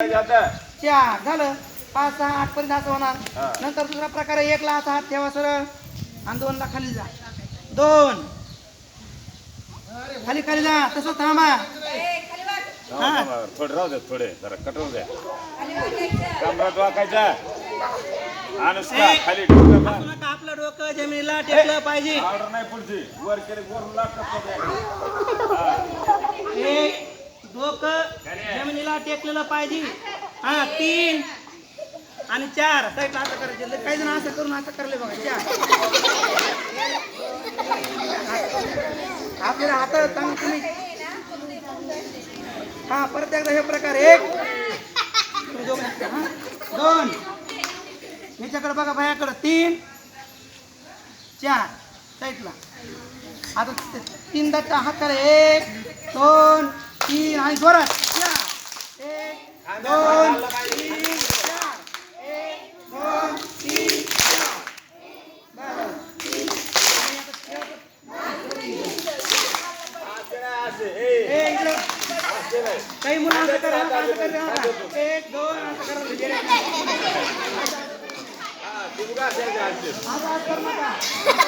चार झालं. पाच सहा आठ पर्यंत असं होणार. हा. नंतर दुसरा प्रकार एकला असा हात ठेवा सरळ. आणि दोनला खाली जा. दोन. खाली खाली जा. तसं थांबा. थोडे राहू दे थोडे. जरा कटवू दे कमरात वाकायचा. अनुष्का खाली डोकं आपलं डोकं जमिनीला टेकलं पाहिजे. ऑर्डर नाही पुढची. वर केले वर लागतात एक डोकं जमिनीला टेकलेलं पाहिजे हा तीन. आणि चार. साईडला असं करायचे. काही जण असं करून असं करले बघा. चार. आपल्याला हात चांगलं तुम्ही. हा परत एकदा हे प्रकार. एक. दोन. ह्याच्याकडे बघा बायाकडे तीन. चार. साईडला. आता ते तीन दत्ता हात करा. एक दोन. तीन आणि जोरात. चार एक दोन तीन चार. एक दोन तीन. काही मुलं असं करा असं करा नका. एक दोन असं करा नका.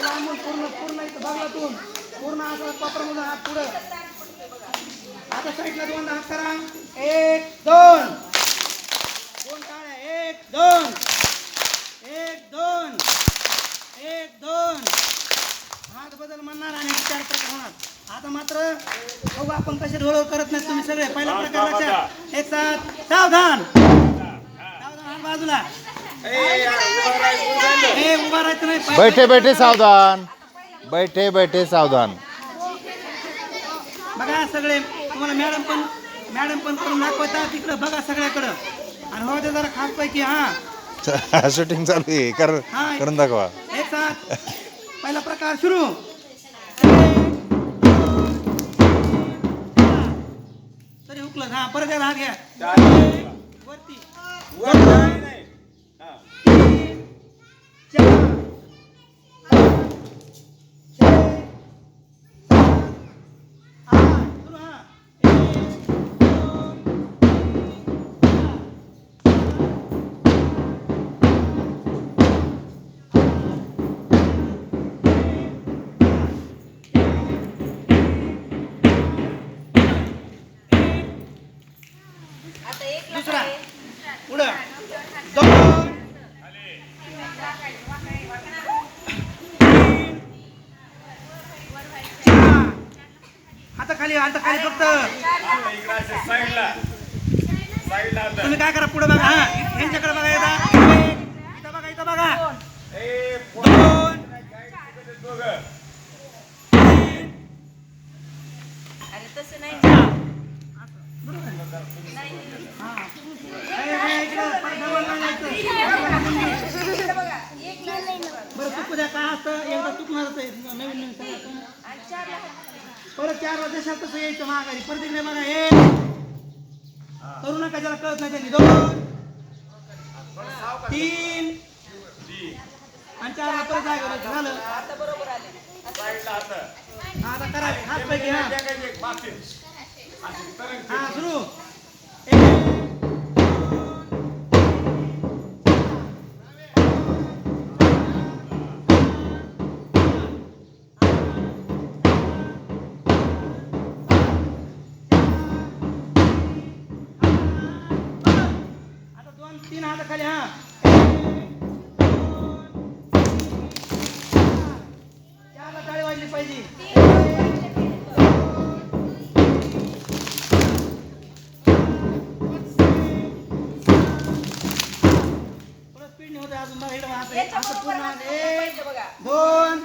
लांबून पूर्ण पूर्ण इथं बगलातून पूर्ण असं पापरामधून हात पुढं. आता साईडला दोन हात करा. एक दोन. दोन टाळ्या. एक दोन. एक दोन. एक दोन. हात बदल म्हणणार आणि चार प्रकार होणार. आता मात्र बघू आपण कसे ढोळ करत नाही तुम्ही सगळे. पहिला प्रकार लक्षात. एक साथ. सावधान. सावधान हात बाजूला. हे उभा राहायचं नाही. पाय- बैठे बैठे सावधान. बैठे बैठे सावधान. बघा सगळे. तुम्हाला मॅडम पण मॅडम पण करून दाखवतात तिकडं बघा सगळ्याकडं. आणि हो ते जरा खास पैकी हा. शूटिंग चालू आहे. कर करून दाखवा. एक साथ. पहिला प्रकार सुरू. तरी हुकलं हा परत एकदा हात घ्या. वरती. चार. पुढं दोन. आता खाली आता खाली फक्त. तुम्ही काय करा पुढे बघा हा. यांच्याकडे बघा इथं. बघा इथं बघा. दोन दोघं. अरे तसं नाही हा. ए, ए, इकडं, पाय जवळ नाही जायचं. चुकू द्या काय असतं एकदा चुकणारच आहे नवीन नवीन सगळं. परत चार वाजता तसं यायचं माघारी. परत इकडे बघा एक करू नका ज्याला कळत नाही त्यांनी. दोन. तीन. आणि चार परत जागा झालं. आता. करा हात पैकी हा हा सुरू. दोन तीन हात खाली हा. चारला टाळी वाजली पाहिजे. थोडं स्पीड होते अजून बघा इकडं असं पूर्ण दोन